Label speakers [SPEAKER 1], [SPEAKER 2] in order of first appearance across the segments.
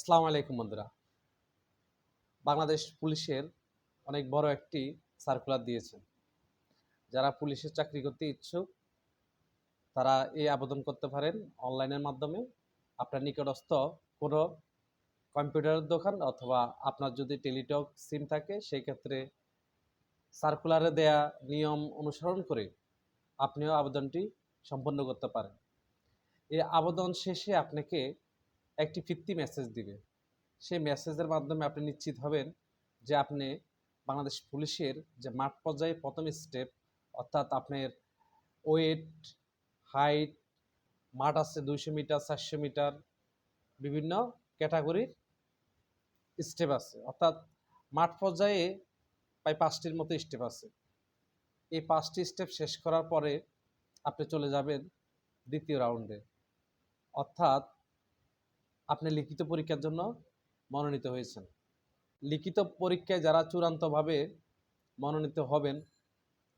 [SPEAKER 1] আসসালামু আলাইকুম, বন্ধুরা। বাংলাদেশ পুলিশের অনেক বড় একটি সার্কুলার দিয়েছেন যারা পুলিশের চাকরি করতে ইচ্ছুক, তারা এই আবেদন করতে পারেন অনলাইনের মাধ্যমে। আপনার নিকটস্থ কোনো কম্পিউটারের দোকান অথবা আপনার যদি টেলিটক সিম থাকে, সেই ক্ষেত্রে সার্কুলারে দেয়া নিয়ম অনুসরণ করে আপনিও আবেদনটি সম্পন্ন করতে পারেন। এই আবেদন শেষে আপনাকে একটি ফিফটি মেসেজ দিবে। সেই মেসেজের মাধ্যমে আপনি নিশ্চিত হবেন যে আপনি বাংলাদেশ পুলিশের যে মাঠ পর্যায়ে প্রথম স্টেপ অর্থাৎ আপনার ওয়েট হাইট মাঠ আছে দুইশো মিটার চারশো মিটার বিভিন্ন ক্যাটাগরির স্টেপ আছে। অর্থাৎ মাঠ পর্যায়ে প্রায় পাঁচটির মতো স্টেপ আছে। এই পাঁচটি স্টেপ শেষ করার পরে আপনি চলে যাবেন দ্বিতীয় রাউন্ডে অর্থাৎ আপনি লিখিত পরীক্ষার জন্য মনোনীত হয়েছেন। লিখিত পরীক্ষায় যারা চূড়ান্তভাবে মনোনীত হবেন,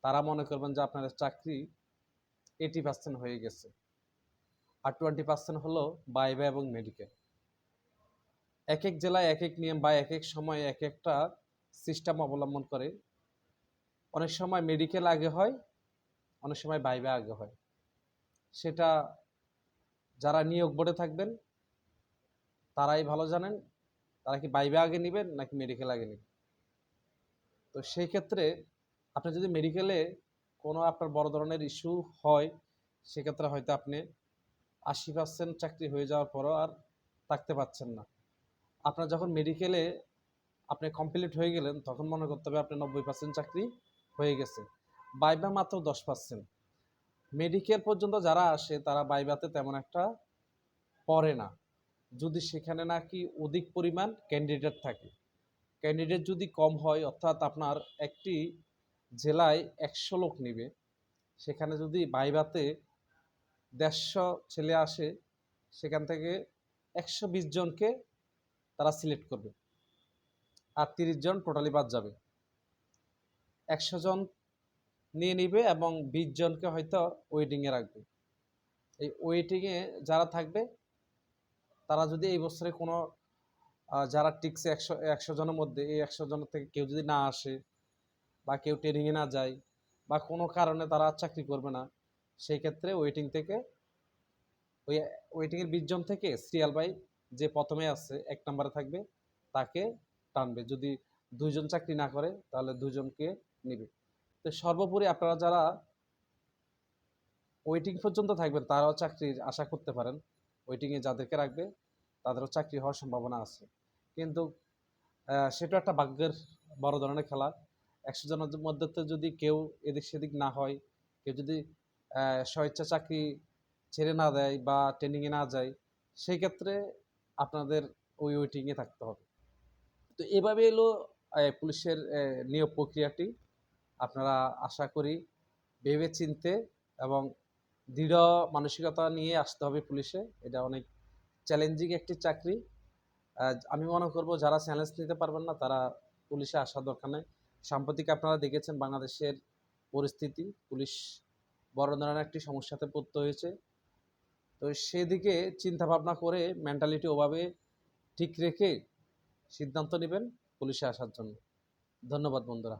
[SPEAKER 1] তারা মনে করবেন যে আপনার চাকরি এইটি পার্সেন্ট হয়ে গেছে। আর টোয়েন্টি পার্সেন্ট হলো বাইবা এবং মেডিকেল এক এক জেলায় এক এক নিয়ম বা এক এক সময় এক একটা সিস্টেম অবলম্বন করে। অনেক সময় মেডিকেল আগে হয়, অনেক সময় বাইবা আগে হয়। সেটা যারা নিয়োগ বোর্ডে থাকবেন তারাই ভালো জানেন। তারা কি বাইবে আগে নেবেন নাকি মেডিকেল আগে নেবেন? তো সেই ক্ষেত্রে আপনি যদি মেডিকেলে কোনো আপনার বড় ধরনের ইস্যু হয়, সেক্ষেত্রে হয়তো আপনি আশি পার্সেন্ট চাকরি হয়ে যাওয়ার পরও আর থাকতে পারছেন না। আপনার যখন মেডিকেলে আপনি কমপ্লিট হয়ে গেলেন, তখন মনে করতে হবে আপনি নব্বই পার্সেন্ট চাকরি হয়ে গেছে। বাইবা মাত্র দশ পার্সেন্ট মেডিকেল পর্যন্ত যারা আসে, তারা বাইবাতে তেমন একটা পড়ে না। যদি সেখানে নাকি অধিক পরিমাণ ক্যান্ডিডেট থাকে। ক্যান্ডিডেট যদি কম হয়, অর্থাৎ আপনার একটি জেলায় একশো লোক নেবে, সেখানে যদি বাইবাতে দেড়শো ছেলে আসে, সেখান থেকে একশো বিশ জনকে তারা সিলেক্ট করবে। আর তিরিশ জন টোটালি বাদ যাবে। একশো জন নিয়ে নিবে এবং বিশ জনকে হয়তো ওয়েটিংয়ে রাখবে। এই ওয়েটিংয়ে যারা থাকবে তারা যদি এই বছরে কোনো যারা টিকছে একশো একশো জনের মধ্যে, এই একশো জনের থেকে কেউ যদি না আসে বা কেউ ট্রেনিংয়ে না যায় বা কোনো কারণে তারা আর চাকরি করবে না, সেই ক্ষেত্রে ওয়েটিং থেকে ওই ওয়েটিংয়ের বিশ জন থেকে সিরিয়াল বাই যে প্রথমে আছে, এক নম্বরে থাকবে, তাকে টানবে। যদি দুইজন চাকরি না করে, তাহলে দুজনকে নেবে। তো সর্বোপরি আপনারা যারা ওয়েটিং পর্যন্ত থাকবেন, তারাও চাকরির আশা করতে পারেন। ওয়েটিংয়ে যাদেরকে রাখবে, তাদেরও চাকরি হওয়ার সম্ভাবনা আছে। কিন্তু সেটা একটা ভাগ্যের বড় ধরনের খেলা। একশো জনের মধ্যে তো যদি কেউ এদিক সেদিক না হয়, কেউ যদি স্বেচ্ছা চাকরি ছেড়ে না দেয় বা ট্রেনিংয়ে না যায়, সেই ক্ষেত্রে আপনাদের ওই ওয়েটিংয়ে থাকতে হবে। তো এভাবে এলো পুলিশের নিয়োগ প্রক্রিয়াটি। আপনারা আশা করি ভেবে চিনতে এবং দৃঢ় মানসিকতা নিয়ে আসতে হবে পুলিশে। এটা অনেক চ্যালেঞ্জিং একটি চাকরি। আমি মনে করব, যারা চ্যালেঞ্জ নিতে পারবেন না, তারা পুলিশে আসা দরকার নেই। সাম্প্রতিক আপনারা দেখেছেন বাংলাদেশের পরিস্থিতি। পুলিশ বড় ধরনের একটি সমস্যাতে পড়তে হয়েছে। তো সেদিকে চিন্তা ভাবনা করে মেন্টালিটি ওভাবে ঠিক রেখে সিদ্ধান্ত নেবেন পুলিশে আসার জন্য। ধন্যবাদ বন্ধুরা।